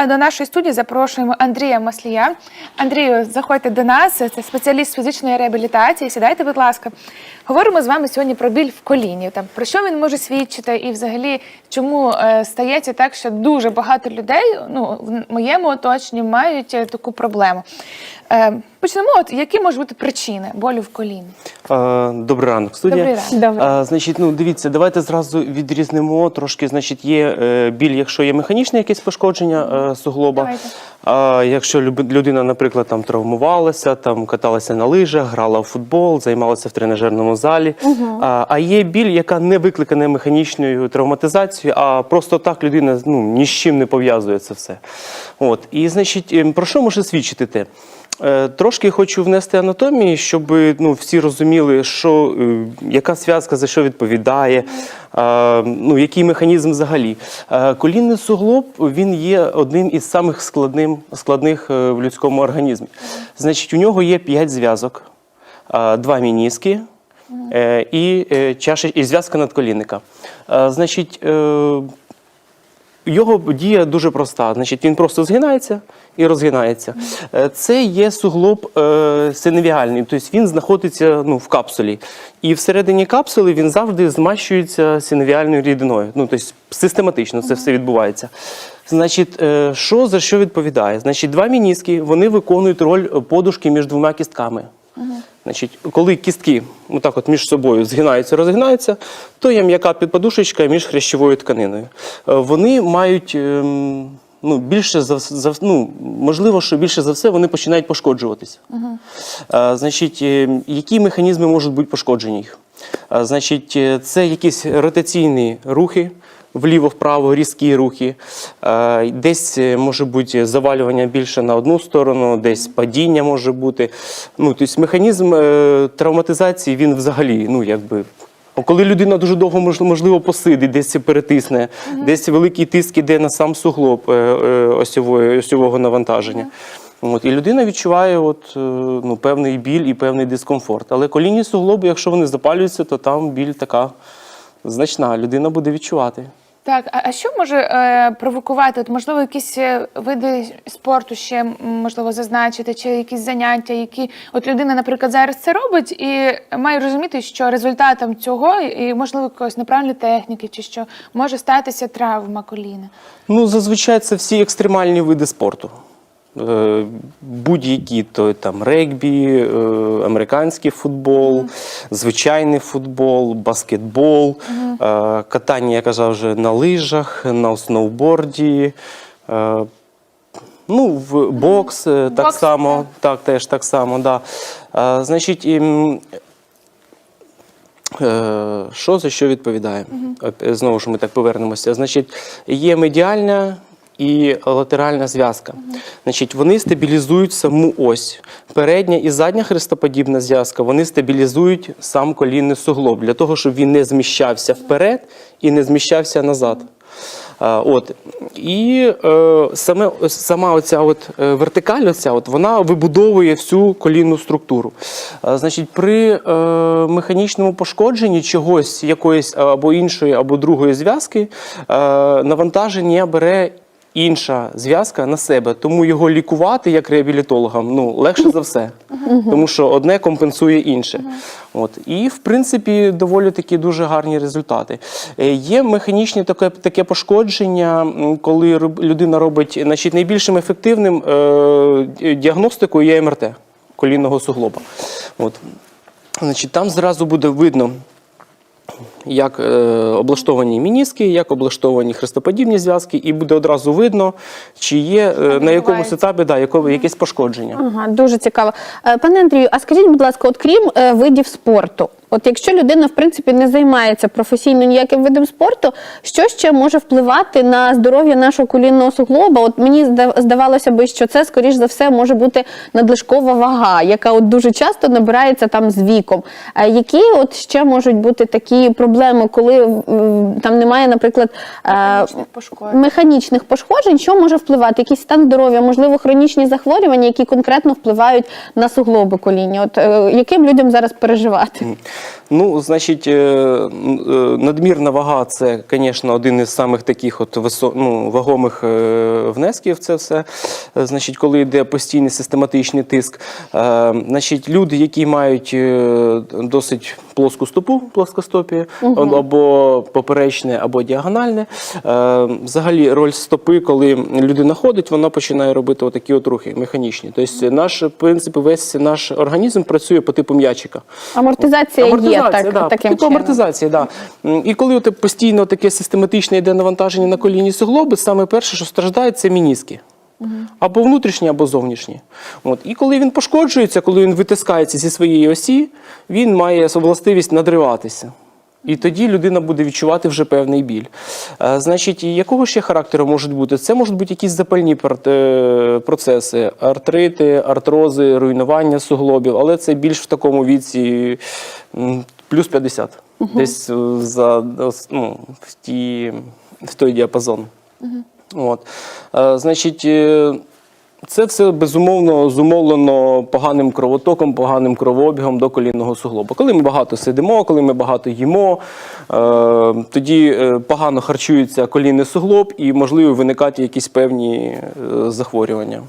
А До нашої студії запрошуємо Андрія Маслія. Андрію, заходьте до нас. Це спеціаліст фізичної реабілітації. Сідайте, будь ласка. Говоримо з вами сьогодні про біль в коліні. Там про що він може свідчити, і взагалі чому е, стається так, що дуже багато людей, ну в моєму оточенні, мають е, таку проблему. Е, почнемо. От які можуть бути причини болю в коліні? Е, Добрий ранок, студія. Добрий ранок. Е, Значить, ну дивіться, давайте зразу відрізнимо трошки. Значить, є е, біль, якщо є механічне якесь пошкодження е, суглоба. Давайте. А якщо людина, наприклад, там травмувалася, там каталася на лижах, грала в футбол, займалася в тренажерному залі. А, а є біль, яка не викликана механічною травматизацією, а просто так людина ну, ні з чим не пов'язує це все. От. І значить, ем, про що може свідчити те? Е, Трошки хочу внести анатомії, щоб ну, всі розуміли, що, е, яка зв'язка за що відповідає, е, ну, який механізм взагалі. Колінний суглоб він є одним із самих складним, складних в людському організмі. Значить, у нього є п'ять зв'язок, два мініски і, чаша, і зв'язка надколінника. Значить, його дія дуже проста. Значить, він просто згинається і розгинається. Е, Це є суглоб е, синовіальний, тобто він знаходиться ну, в капсулі. І всередині капсули він завжди змащується синовіальною рідиною. Ну, тобто систематично це все відбувається. Значить, е, що за що відповідає? Значить, два мініски вони виконують роль подушки між двома кістками. Значить, коли кістки отак от між собою згинаються, розгинаються, то є м'яка підподушечка між хрящовою тканиною. Е, Вони мають ем, ну, більше за, за ну, можливо, що більше за все вони починають пошкоджуватися. Е, Значить, е, які механізми можуть бути пошкоджені їх? Е, Значить, це якісь ротаційні рухи. Вліво-вправо різкі рухи, Е, десь е, може бути завалювання більше на одну сторону, десь падіння може бути. Ну, тобто механізм е, травматизації він взагалі, ну якби. Коли людина дуже довго можливо посидить, десь це перетисне, десь великий тиск іде на сам суглоб осьової, осьового навантаження. От, і людина відчуває от, ну, певний біль і певний дискомфорт. Але колінні суглоби, якщо вони запалюються, то там біль така значна. Людина буде відчувати. Так, а, а що може е, провокувати? От, можливо, якісь е, види спорту ще можливо зазначити, чи якісь заняття, які от людина, наприклад, зараз це робить, і має розуміти, що результатом цього і можливо якоїсь неправильної техніки, чи що може статися травма коліна. Ну, зазвичай це всі екстремальні види спорту. Е, Будь-які, то там регбі, е, американський футбол, звичайний футбол, баскетбол, е, катання, я казав вже на лижах, на сноуборді. Ну, в бокс так Бокс, само, так, теж так само, да. Е, Значить, ім, Е, Що за що відповідає? Е, Знову ж ми так повернемося. Значить, є медіальна і латеральна зв'язка. Значить, вони стабілізують саму ось. Передня і задня хрестоподібна зв'язка вони стабілізують сам колінний суглоб для того, щоб він не зміщався вперед і не зміщався назад. От. І е, саме, сама оця от, е, вертикаль, оця, от, вона вибудовує всю колінну структуру. А, значить, при е, механічному пошкодженні чогось, якоїсь або іншої, або другої зв'язки, е, навантаження бере інша зв'язка на себе. Тому його лікувати як реабілітологам ну, легше за все. Тому що одне компенсує інше. От. І, в принципі, доволі такі дуже гарні результати. Е, Є механічне таке, таке пошкодження, коли людина робить значить, найбільшим ефективним е, діагностикою є МРТ колінного суглоба. От. Значить, там зразу буде видно. Як е, облаштовані мініски, як облаштовані хрестоподібні зв'язки, і буде одразу видно, чи є е, на якомусь відбувається. етапі да, якесь пошкодження. Ага, дуже цікаво. Е, Пане Андрію, а скажіть, будь ласка, от крім видів спорту, от якщо людина в принципі не займається професійно ніяким видом спорту, що ще може впливати на здоров'я нашого колінного суглоба? От мені зда- здавалося би, що це скоріш за все може бути надлишкова вага, яка от дуже часто набирається там з віком. Які от ще можуть бути такі проблеми, коли там немає, наприклад, е, Механічних пошкоджень. механічних пошкоджень, що може впливати? Якийсь стан здоров'я, можливо, хронічні захворювання, які конкретно впливають на суглоби коління. От е, яким людям зараз переживати? Ну, значить, е, е, надмірна вага це, звісно, один із самих таких от ну, вагомих е, внесків. Це все. Значить, коли йде постійний систематичний тиск. Значить, люди, які мають досить плоску стопу, плоскостопію, або поперечне, або діагональне. е, Взагалі, роль стопи, коли людина ходить, вона починає робити отакі от рухи механічні. Тобто, наш в принципі, весь наш організм працює по типу м'ячика. Амортизація, є так, да, таким типу чином. амортизація, да. І коли тебе постійно таке систематичне йде навантаження на колінні суглоби, саме перше, що страждає, це мініски. Або внутрішні, або зовнішні. От. І коли він пошкоджується, коли він витискається зі своєї осі, він має властивість надриватися. І тоді людина буде відчувати вже певний біль. Е, Значить, якого ще характеру можуть бути? Це можуть бути якісь запальні е, процеси, артрити, артрози, руйнування суглобів, але це більш в такому віці плюс 50. Десь е, за ну, в, ті, в той діапазон. От. Е, Значить, е, це все безумовно зумовлено поганим кровотоком, поганим кровообігом до колінного суглоба. Коли ми багато сидимо, коли ми багато їмо, е, тоді погано харчується колінний суглоб і можливо виникати якісь певні захворювання.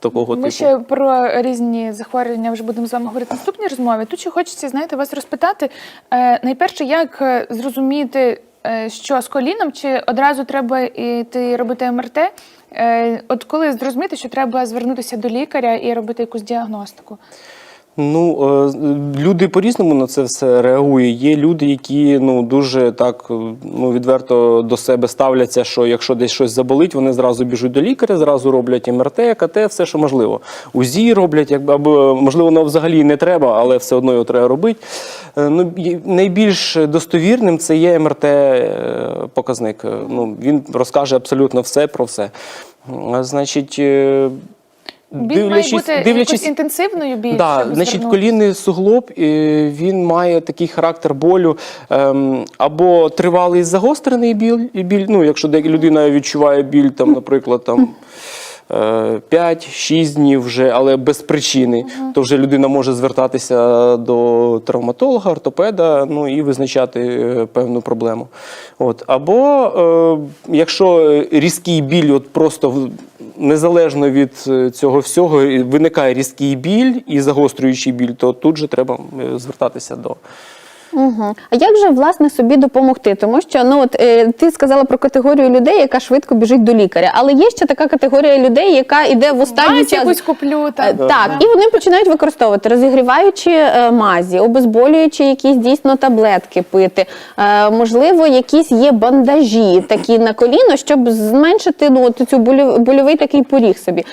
Такого Ми типу. ще про різні захворювання вже будемо з вами говорити в наступній розмові. Тут ще хочеться, знаєте, вас розпитати. Е, найперше, як зрозуміти, що з коліном, чи одразу треба йти робити МРТ? Е, от коли зрозуміти, що треба звернутися до лікаря і робити якусь діагностику? Ну, е, люди по-різному на це все реагують. Є люди, які ну дуже так ну відверто до себе ставляться, що якщо десь щось заболить, вони зразу біжуть до лікаря, зразу роблять МРТ, КТ, все, що можливо. УЗІ роблять, якби або можливо, воно взагалі не треба, але все одно його треба робити. Е, Ну, найбільш достовірним це є МРТ е, Ну, він розкаже абсолютно все про все. Значить. Е, дивлячись, має бути якось інтенсивною більше. Да, значить, колінний суглоб він має такий характер болю ем, або тривалий загострений біль, біль. Ну, якщо людина відчуває біль, там, наприклад, там. 5-6 днів вже, але без причини, то вже людина може звертатися до травматолога, ортопеда, ну і визначати е, певну проблему. От. Або е, якщо різкий біль, от просто незалежно від е, цього всього, виникає різкий біль і загострюючий біль, то тут же треба е, звертатися до. Угу. А як же власне собі допомогти? Тому що ну от е, ти сказала про категорію людей, яка швидко біжить до лікаря, але є ще така категорія людей, яка йде в останній Мазь час. якусь куплю. Е, Так, Так, і вони починають використовувати розігріваючи е, мазі, обезболюючи якісь дійсно таблетки пити. Е, можливо, якісь є бандажі такі на коліно, щоб зменшити ну от цю болю- больовий такий поріг собі.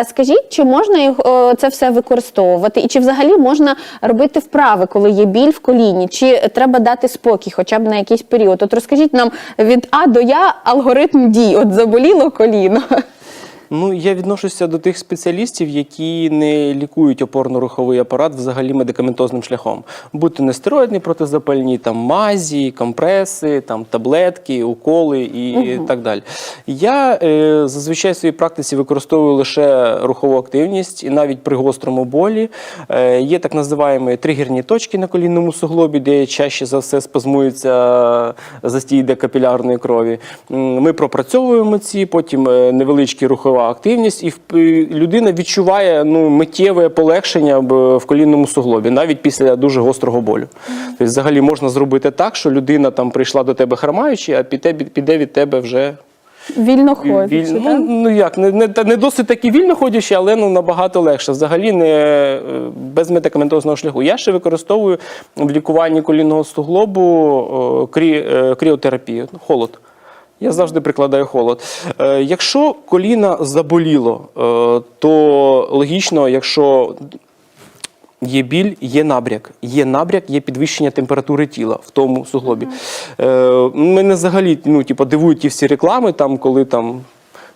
Е, скажіть, чи можна їх е, це все використовувати, і чи взагалі можна робити вправи, коли є біль в коліні, чи треба дати спокій, хоча б на якийсь період? От розкажіть нам від А до Я алгоритм дій. От заболіло коліно. Ну, я відношуся до тих спеціалістів, які не лікують опорно-руховий апарат взагалі медикаментозним шляхом. Будь то нестероїдні протизапальні, там мазі, компреси, там таблетки, уколи і так далі. Я е, зазвичай в своїй практиці використовую лише рухову активність, і навіть при гострому болі е, є так називаємо тригерні точки на колінному суглобі, де чаще за все спазмується застій декапілярної крові. Ми пропрацьовуємо ці, потім е, невеличкі рухова активність, і людина відчуває ну, миттєве полегшення в колінному суглобі, навіть після дуже гострого болю. Тобто, взагалі можна зробити так, що людина там прийшла до тебе хромаючи, а піде, піде від тебе вже Вільно ходячи. Віль- ну, ну як, не, не, не досить таки вільно ходячи, але ну, набагато легше. Взагалі не е, без медикаментозного шляху. Я ще використовую в лікуванні колінного суглобу крі, е, кріотерапію, ну, холод. Я завжди прикладаю холод. Е, якщо коліна заболіло, е, то логічно, якщо Є біль, є набряк. Є набряк, є підвищення температури тіла в тому суглобі. Е, мене взагалі ну, типу, дивують ті всі реклами, там, коли там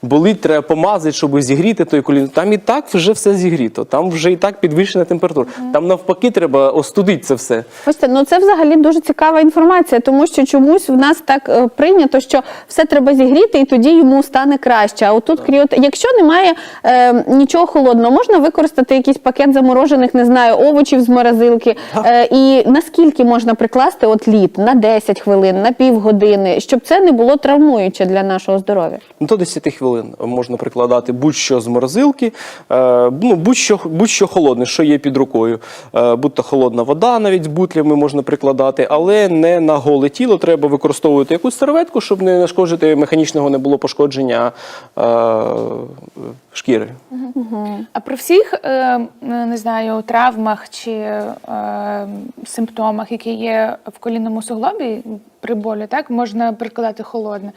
болить, треба помазати, щоб зігріти той коліно. Там і так вже все зігріто, там вже і так підвищена температура. Там навпаки треба остудити це все. Ось це, ну це взагалі дуже цікава інформація, тому що чомусь в нас так е, прийнято, що все треба зігріти, і тоді йому стане краще. А отут кріот, якщо немає е, нічого холодного, можна використати якийсь пакет заморожених, не знаю, овочів з морозилки. Е, і наскільки можна прикласти от лід на 10 хвилин, на півгодини, щоб це не було травмуюче для нашого здоров'я. Ну, До 10 хвилин можна прикладати будь-що з морозилки, е, ну, будь-що, будь-що холодне, що є під рукою. Е, будь-то холодна вода, навіть з бутлями можна прикладати, але не на голе тіло. Треба використовувати якусь серветку, щоб не нашкоджити механічного не було пошкодження е, шкіри. А при всіх не знаю травмах чи симптомах, які є в колінному суглобі при болі, так можна прикладати холодне.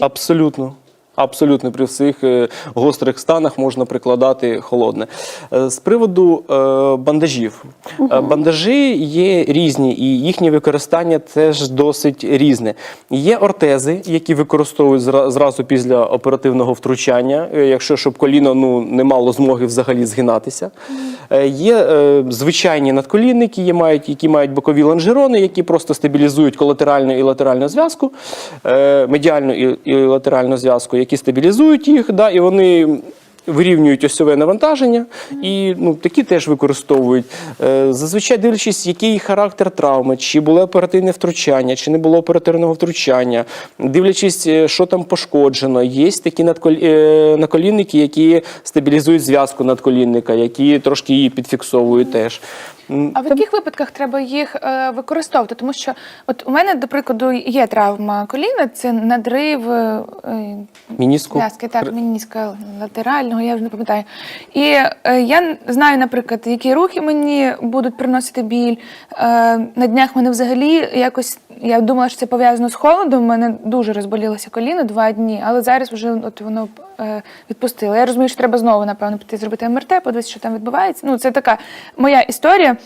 Абсолютно. Абсолютно при всіх е, гострих станах можна прикладати холодне. Е, З приводу е, бандажів. Бандажі є різні, і їхнє використання теж досить різне. Є ортези, які використовують зразу після оперативного втручання, якщо щоб коліно ну, не мало змоги взагалі згинатися. Є звичайні надколінники, є мають, які мають бокові лонжерони, які просто стабілізують колатеральну і латеральну зв'язку, медіальну і латеральну зв'язку, які стабілізують їх, да, і вони вирівнюють осьове навантаження, і ну, такі теж використовують. Е, Зазвичай дивлячись, який характер травми, чи було оперативне втручання, чи не було оперативного втручання, дивлячись, е, що там пошкоджено. Є такі е, наколінники, які стабілізують зв'язку надколінника, які трошки її підфіксовують теж. А в яких випадках треба їх е, використовувати? Тому що от у мене, до прикладу, є травма коліна, це надрив е, е, Мініску. зв'язки, так, мініска латерального, я вже не пам'ятаю. І е, я знаю, наприклад, які рухи мені будуть приносити біль. Е, на днях мене взагалі якось. Я думала, що це пов'язано з холодом. У мене дуже розболілося коліно два дні, але зараз вже от воно е, відпустило. Я розумію, що треба знову, напевно, піти зробити МРТ, подивитися, що там відбувається. Ну, це така моя історія.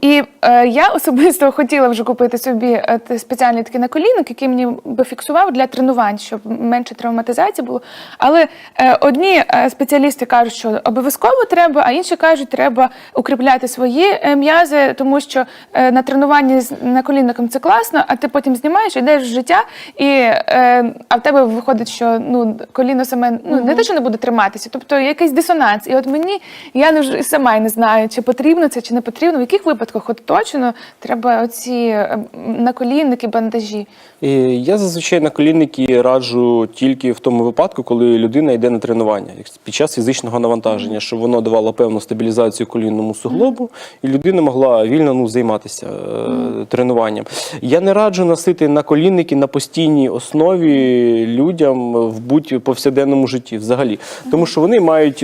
І е, я особисто хотіла вже купити собі е, спеціальний такий наколінник, який мені би фіксував для тренувань, щоб менше травматизації було. Але е, одні е, спеціалісти кажуть, що обов'язково треба, а інші кажуть, треба укріпляти свої е, м'язи, тому що е, на тренуванні з наколінником це класно, а ти потім знімаєш, йдеш в життя, і, е, а в тебе виходить, що ну, коліно саме ну, не те, що не буде триматися, тобто якийсь дисонанс. І от мені я не сама не знаю, чи потрібно це, чи не потрібно, в яких випадках от точно треба оці е, наколінники, бандажі. Я зазвичай на колінники раджу тільки в тому випадку, коли людина йде на тренування під час фізичного навантаження, щоб воно давало певну стабілізацію колінному суглобу, і людина могла вільно ну, займатися е, тренуванням. Я не раджу носити наколінники на постійній основі людям в будь-повсякденному житті взагалі, тому що вони мають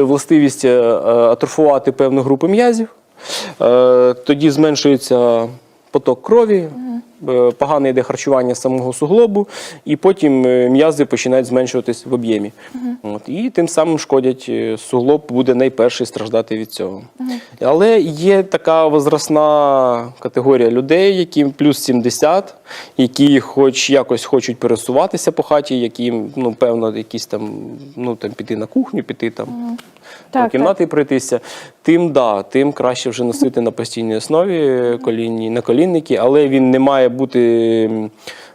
властивість е, атрофувати певну групу м'язів. Е, Тоді зменшується поток крові, е, погане йде харчування самого суглобу, і потім е, м'язи починають зменшуватись в об'ємі. От, і тим самим шкодять суглоб буде найперший страждати від цього. Але є така возрастна категорія людей, яким плюс 70, які хоч якось хочуть пересуватися по хаті, які, ну, певно, якісь там, ну, там піти на кухню, піти там Так, кімнати так. пройтися, тим да, тим краще вже носити на постійній основі колінні наколінники, але він не має бути.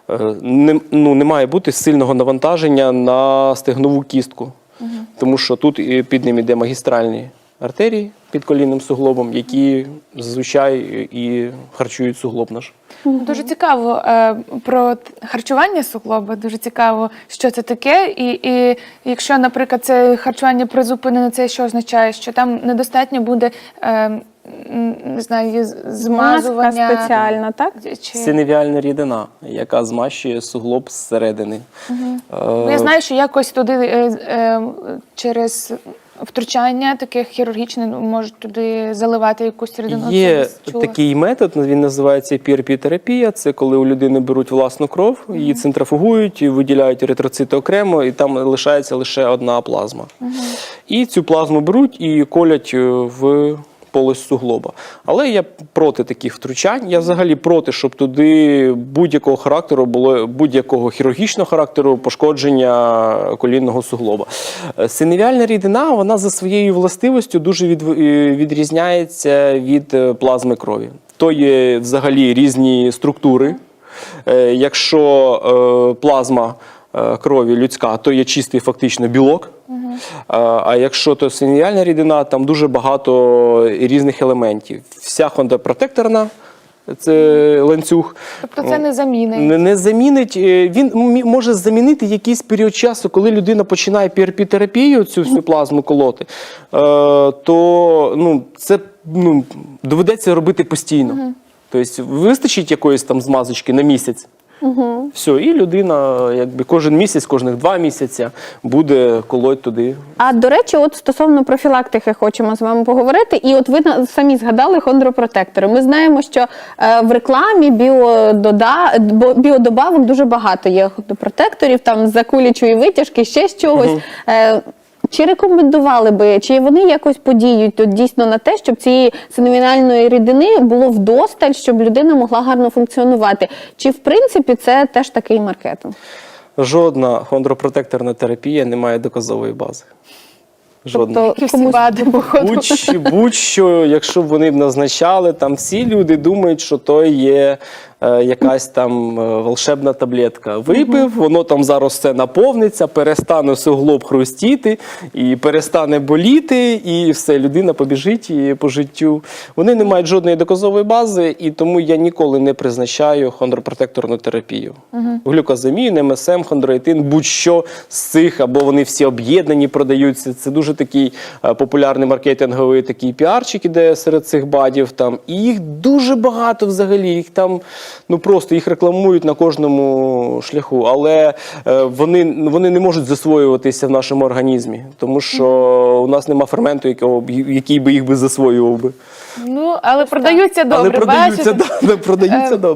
е, Не, ну, не має бути сильного навантаження на стегнову кістку, тому що тут під ним іде магістральні артерії під колінним суглобом, які зазвичай і харчують суглоб наш. Дуже цікаво е, про харчування суглоба. Дуже цікаво, що це таке. І, і якщо, наприклад, це харчування призупинене, це що означає, що там недостатньо буде е, не знаю, з- Маска спеціальна, так? Чи... Синевіальна рідина, яка змащує суглоб зсередини. Бо Я знаю, що якось туди е, е, через втручання таке хірургічне ну, можуть туди заливати якусь рідину. Є такий метод, він називається PRP-терапія. Це коли у людини беруть власну кров, її центрофугують, і виділяють еритроцити окремо, і там лишається лише одна плазма. І цю плазму беруть і колять е, в полость суглоба. Але я проти таких втручань. Я взагалі проти, щоб туди будь-якого характеру було будь-якого хірургічного характеру пошкодження колінного суглоба. Е, Синевіальна рідина вона за своєю властивістю дуже е, відрізняється від е, плазми крові. То є взагалі різні структури. Якщо плазма крові людська, то є чистий фактично білок. А, а якщо то синеальна рідина, там дуже багато різних елементів. Вся хондропротекторна, це ланцюг. Тобто це не заміни. Не, не замінить, е, він може замінити якийсь період часу, коли людина починає PRP-терапію, цю всю плазму колоти, е, то ну, це ну, доведеться робити постійно. Тобто вистачить якоїсь там змазочки на місяць. Все, і людина, якби кожен місяць, кожних два місяці буде колоть туди. А до речі, от стосовно профілактики хочемо з вами поговорити. І от ви самі згадали хондропротектори. Ми знаємо, що е, в рекламі біодода, біодобавок дуже багато є хондропротекторів, там закулячої витяжки, ще з чогось. Е, чи рекомендували би, чи вони якось подіють тут дійсно на те, щоб цієї синовінальної рідини було вдосталь, щоб людина могла гарно функціонувати? Чи в принципі це теж такий маркетинг? Жодна хондропротекторна терапія не має доказової бази. Жодна. Тобто походу. Будь, будь-що, якщо б вони б назначали, там всі люди думають, що то є якась там е, волшебна таблетка. Випив, воно там зараз все наповниться, перестане суглоб хрустіти, і перестане боліти, і все, людина побіжить і по життю. Вони не мають жодної доказової бази, і тому я ніколи не призначаю хондропротекторну терапію. Глюкозамін, МСМ, хондроїтин, будь-що з цих, або вони всі об'єднані, продаються. Це дуже такий е, популярний маркетинговий такий піарчик іде серед цих бадів. Там. І їх дуже багато взагалі. Їх там ну просто їх рекламують на кожному шляху. Але е, вони, вони не можуть засвоюватися в нашому організмі, тому що у нас нема ферменту, якого, який би їх би засвоював би. Ну, але продаються добре. Але продаються, бачите? да, да, продаються Е, добре.